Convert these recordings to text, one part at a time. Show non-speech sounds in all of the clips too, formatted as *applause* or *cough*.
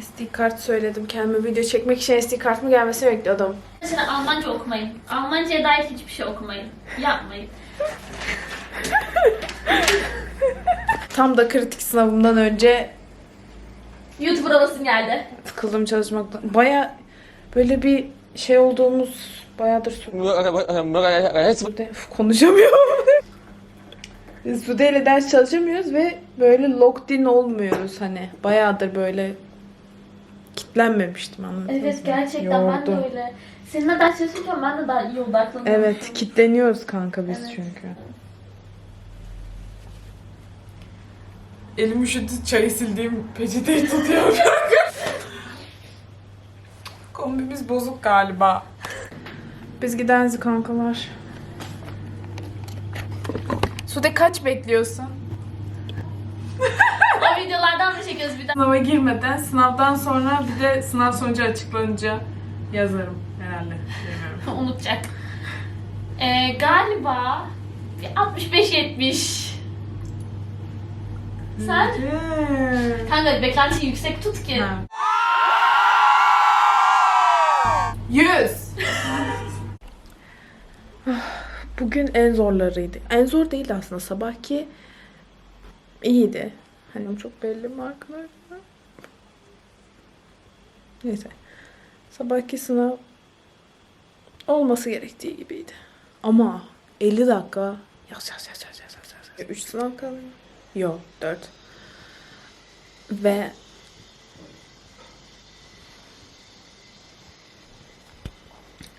SD kart söyledim. Kendime video çekmek için SD kartımı gelmesini bekliyordum. Mesela Almanca okumayın. Almanca'ya dair hiçbir şey okumayın. Yapmayın. Tam da kritik sınavımdan önce YouTube havasın geldi. sıkıldım çalışmaktan. Baya böyle bir şey olduğumuz bayağıdır Üf, konuşamıyorum. Sude ile ders çalışamıyoruz ve böyle locked in olmuyoruz hani. Bayağıdır böyle kitlenmemiştim anladın Evet mı? gerçekten ben Yordu. de öyle. Seninle ders çalışırken ben de daha iyi odaklanıyorum. Evet kitleniyoruz kanka biz Evet. çünkü. Elim üşüdü çayı sildiğim peçeteyi tutuyorum. *laughs* Kombimiz bozuk galiba. Biz gideriz kankalar. Sude kaç bekliyorsun? O videolardan da çekiyoruz bir daha. Sınava girmeden sınavdan sonra bir de sınav sonucu açıklanınca yazarım herhalde. Bilmiyorum. *laughs* Unutacak. Ee, galiba bir 65-70. Sen? Evet. Kanka beklenti yüksek tut ki. Ha. Yüz. Bugün en zorlarıydı. En zor değildi aslında. Sabahki iyiydi. Hani çok belli mi arkadaşlar? Neyse. Sabahki sınav olması gerektiği gibiydi. Ama 50 dakika yaz yaz yaz yaz yaz yaz. yaz. 3 sınav kalıyor. Yok 4. Ve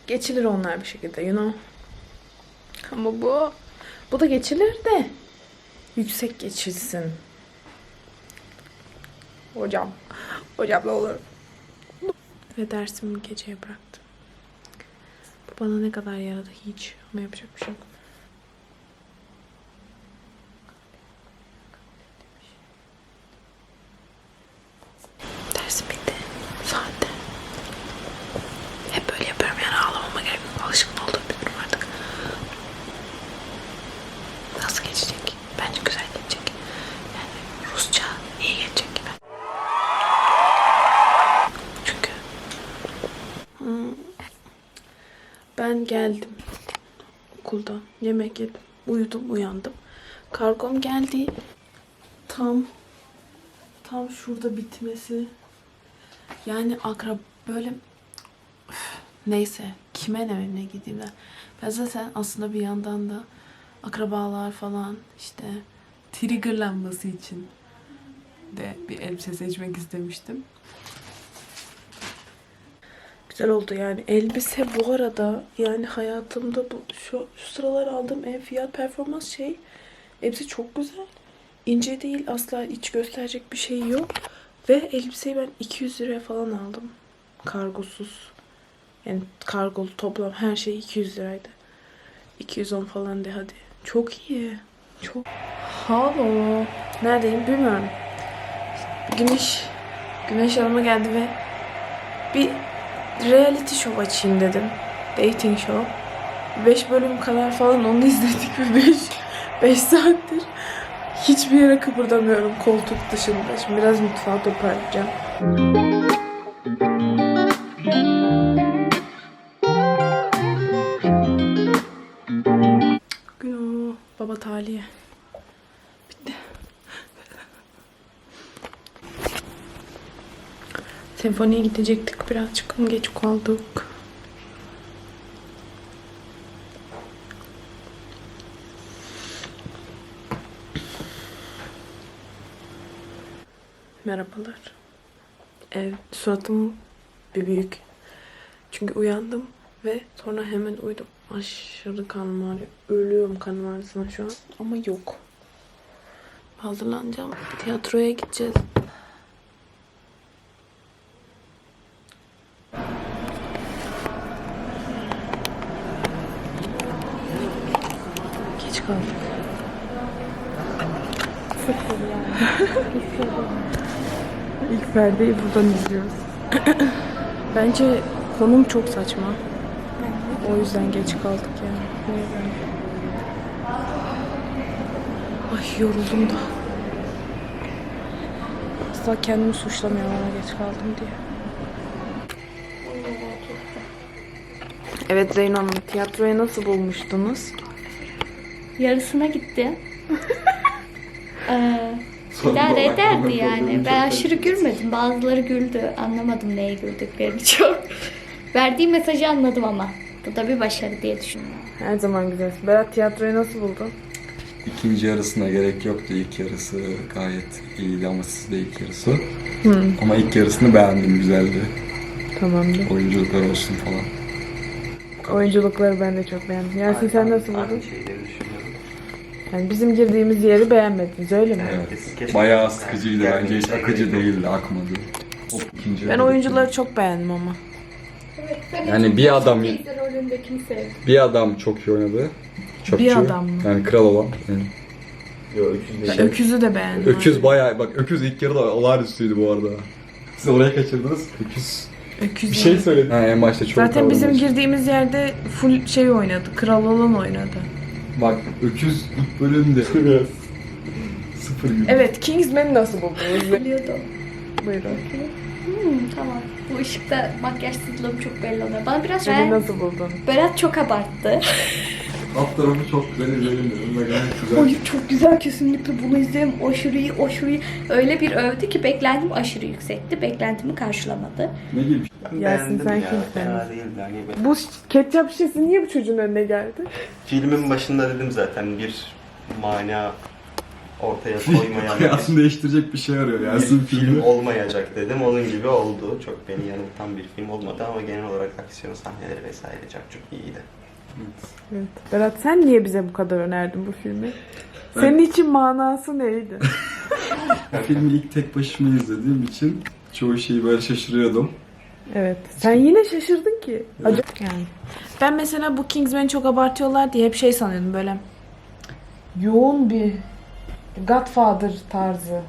geçilir onlar bir şekilde you know. Ama bu bu da geçilir de yüksek geçilsin. Hocam. Hocam ne olur. Ve dersimi geceye bıraktım. Bu bana ne kadar yaradı hiç. Ama yapacak bir şey yok. Dersim bitti. Saatte. Hep böyle yapıyorum yani ağlamama gerek yok. Alışkın olduğum bir durum artık. Nasıl geçecek? Bence güzel geçecek. Yani Rusça iyi geçecek gibi. Çünkü hmm, ben geldim okuldan yemek yedim uyudum uyandım. Kargom geldi tam tam şurada bitmesi. Yani akrab böyle Üf, neyse kime ne ne gideyim de ben zaten aslında bir yandan da akrabalar falan işte triggerlanması için de bir elbise seçmek istemiştim. Güzel oldu yani. Elbise bu arada yani hayatımda bu şu, şu sıralar aldığım en fiyat performans şey. Elbise çok güzel. İnce değil asla iç gösterecek bir şey yok. Ve elbiseyi ben 200 liraya falan aldım. Kargosuz. Yani kargolu toplam her şey 200 liraydı. 210 falan de hadi. Çok iyi. Çok. Halo. Neredeyim bilmiyorum. Güneş. Güneş yanıma geldi ve bir reality show açayım dedim. Dating show. 5 bölüm kadar falan onu *laughs* izledik ve 5 5 saattir hiçbir yere kıpırdamıyorum koltuk dışında. Şimdi biraz mutfağı toparlayacağım. Gün o baba taliye. Senfoniye gidecektik birazcık ama geç kaldık. Merhabalar. Evet, suratım bir büyük. Çünkü uyandım ve sonra hemen uyudum. Aşırı kanım ağrıyor. Ölüyorum kanım ağrısına şu an. Ama yok. Hazırlanacağım. Tiyatroya gideceğiz. Geç kaldık. İlk perdeyi buradan izliyoruz. *clears throat* Bence konum çok saçma. O yüzden geç kaldık yani. Ay yoruldum da. asla kendimi suçlamıyorum ona geç kaldım diye. Evet Zeyno Hanım, tiyatroyu nasıl bulmuştunuz? Yarısına gitti. *laughs* ee, idare ederdi yani. Ben aşırı gülmedim. Bazıları güldü. Anlamadım neye güldüklerini *laughs* çok. Verdiği mesajı anladım ama. Bu da bir başarı diye düşünüyorum. Her zaman güzel. Berat tiyatroyu nasıl buldun? İkinci yarısına gerek yoktu. İlk yarısı gayet iyiydi ama siz de ilk yarısı. Ama ilk yarısını beğendim, güzeldi. Tamamdır. Oyunculuklar olsun falan. Oyunculukları ben de çok beğendim. Yasin sen nasıl buldun? Yani bizim girdiğimiz yeri beğenmediniz öyle mi? Evet. Bayağı sıkıcıydı bence. Hiç akıcı değildi, akmadı. O ikinci Ben oyuncuları çok beğendim ama. Yani bir adam bir adam çok iyi oynadı. Çöpçü. Bir adam mı? Yani kral olan. Yani. Ben Öküz'ü de beğendim. Öküz bayağı bak Öküz ilk yarıda olağanüstüydü bu arada. Siz oraya kaçırdınız. Öküz Öküz bir şey söyledi. Ha, en başta çok Zaten bizim kavramış. girdiğimiz yerde full şey oynadı. Kral olan oynadı. Bak Öküz ilk bölümde. Sıfır gibi. Evet Kingsman'i nasıl buldunuz? Biliyordum. Buyurun. Hmm, tamam. Bu ışıkta makyajsızlığım çok belli oluyor. Bana biraz Seni ben... nasıl buldun? Berat çok abarttı. *laughs* Alt tarafı çok güzel izledim dedim ve gayet güzel. Oy çok güzel kesinlikle bunu izleyelim. Aşırı iyi, aşırı iyi. Öyle bir övdü ki beklentim aşırı yüksekti. Beklentimi karşılamadı. Ne gibi? Ben beğendim sen ya. kimsin? Fena değildi. Hani ben- Bu ketçap şişesi niye bu çocuğun önüne geldi? filmin başında dedim zaten bir mana ortaya koymayan Hayatını değiştirecek bir şey arıyor Yasin bir film filmi. olmayacak dedim. Onun gibi oldu. Çok beni yanıltan bir film olmadı ama genel olarak aksiyon sahneleri vesaire çok çok iyiydi. Evet. Berat sen niye bize bu kadar önerdin bu filmi? Senin için manası neydi? *laughs* Filmi ilk tek başıma izlediğim için çoğu şeyi böyle şaşırıyordum. Evet. Sen yine şaşırdın ki. Acaba yani. Ben mesela bu Kingsman'i çok abartıyorlar diye hep şey sanıyordum böyle yoğun bir Godfather tarzı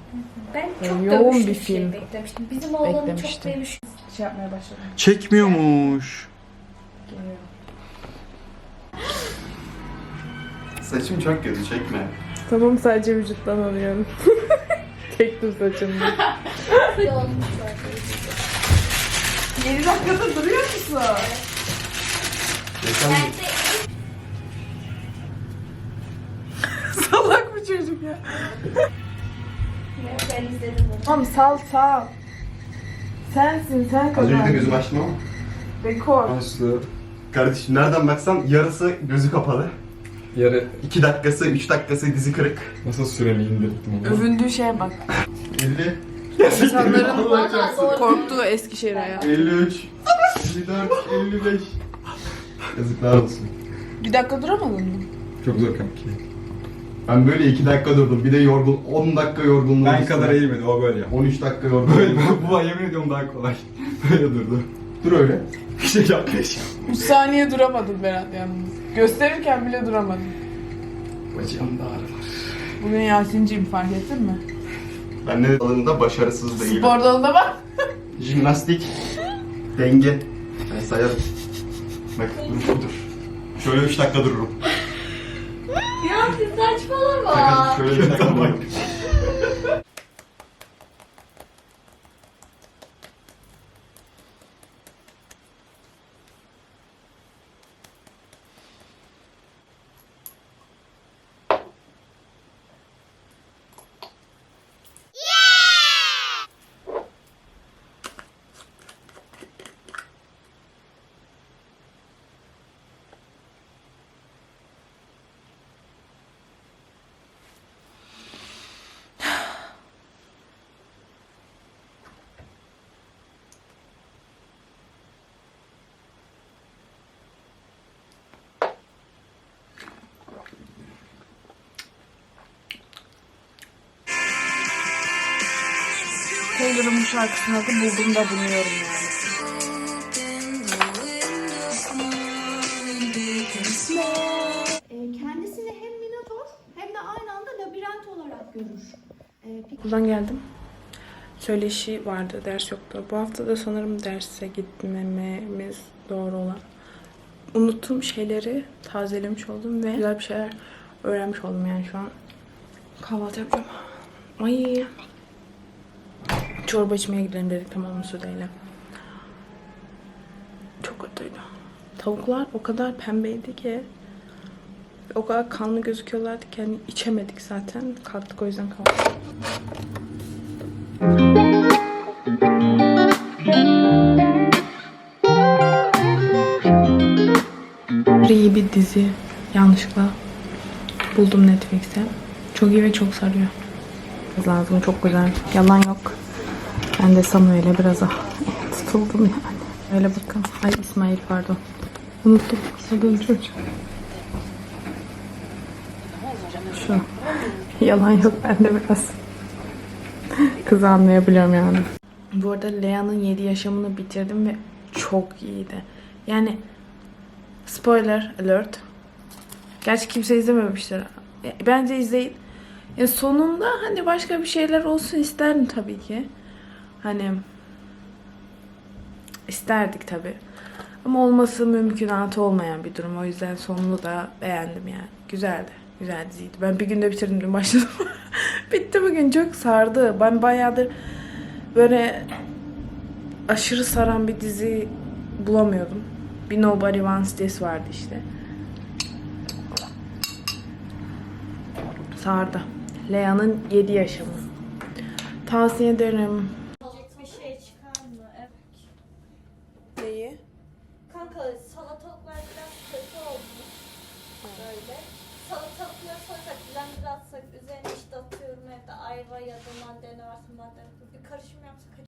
Ben çok çok yoğun dövüşlü bir bir şey film. beklemiştim. Bizim oğlanın çok Beklemiştim. dövüş şey yapmaya başladım. Çekmiyormuş. Saçım çok kötü çekme. Tamam sadece vücuttan alıyorum. *laughs* Çektim saçımı. *laughs* 7 dakikada duruyor musun? *laughs* Salak bu çocuk ya. Ben izledim bunu. Tamam sal sal. Sensin sen Az önce de kazandın. gözüm açtım ama. Rekor. Aslı. Kardeşim nereden baksan yarısı gözü kapalı. Yarı 2 dakikası, 3 dakikası dizi kırık. nasıl süremi indirttim onu. Övündüğü şeye bak. 50. İnsanların korktuğu Eskişehir hayatı. 53. 54, 55. Yazıklar olsun. Bir dakika duramadın mı? Çok zor kanki. Ben böyle 2 dakika durdum. Bir de yorgun 10 dakika yorgunluğum. Ben kadar eğilmedi o böyle yap. 13 dakika Böyle yorgunluğum. bu, bu yemin ediyorum daha kolay. Böyle durdu. Dur öyle. Bir şey yapmış. 3 saniye duramadın Berat yalnız. Gösterirken bile duramadın. Bacağımda ağrı var. Bugün Yasin'ciyim fark ettin mi? Ben ne alanında başarısız değilim. Spor dalında bak. Jimnastik, denge. Ben sayarım. Bak durum budur. Şöyle 3 dakika dururum. Ya siz saçmalama. Şöyle 3 dakika dururum. *laughs* Taylor'ın bu şarkısını adı buldum da buluyorum yani. Ee, kendisini hem minotor hem de aynı anda labirent olarak görür. Ee, Okuldan geldim. Söyleşi vardı, ders yoktu. Bu hafta da sanırım derse gitmememiz doğru olan. Unuttuğum şeyleri tazelemiş oldum ve güzel bir şeyler öğrenmiş oldum yani şu an. Kahvaltı yapacağım. Ay. Çorba içmeye gidelim dedik tamam Sude'yle. Çok kötüydü. Tavuklar o kadar pembeydi ki o kadar kanlı gözüküyorlardı ki hani içemedik zaten. Kalktık o yüzden kalktık. İyi bir dizi yanlışlıkla buldum Netflix'te. Çok iyi ve çok sarıyor. Lazım çok güzel. Yalan yok. Ben de Samuel'e biraz ah, tutuldum yani. Öyle bakın. Ay İsmail pardon. Unuttum. Çocuk. Şu. Yalan yok bende biraz. Kızı anlayabiliyorum yani. Bu arada Lea'nın 7 yaşamını bitirdim ve çok iyiydi. Yani spoiler alert. Gerçi kimse izlememiştir. E, Bence izleyin. Ya sonunda hani başka bir şeyler olsun isterdim tabii ki. Hani isterdik tabii. Ama olması mümkünatı olmayan bir durum. O yüzden sonunu da beğendim yani. Güzeldi. Güzel diziydi. Ben bir günde bitirdim dün başladım. *laughs* Bitti bugün. Çok sardı. Ben bayağıdır böyle aşırı saran bir dizi bulamıyordum. Bir Nobody Wants This vardı işte. Sardı. Lea'nın 7 yaşamı. Tavsiye ederim.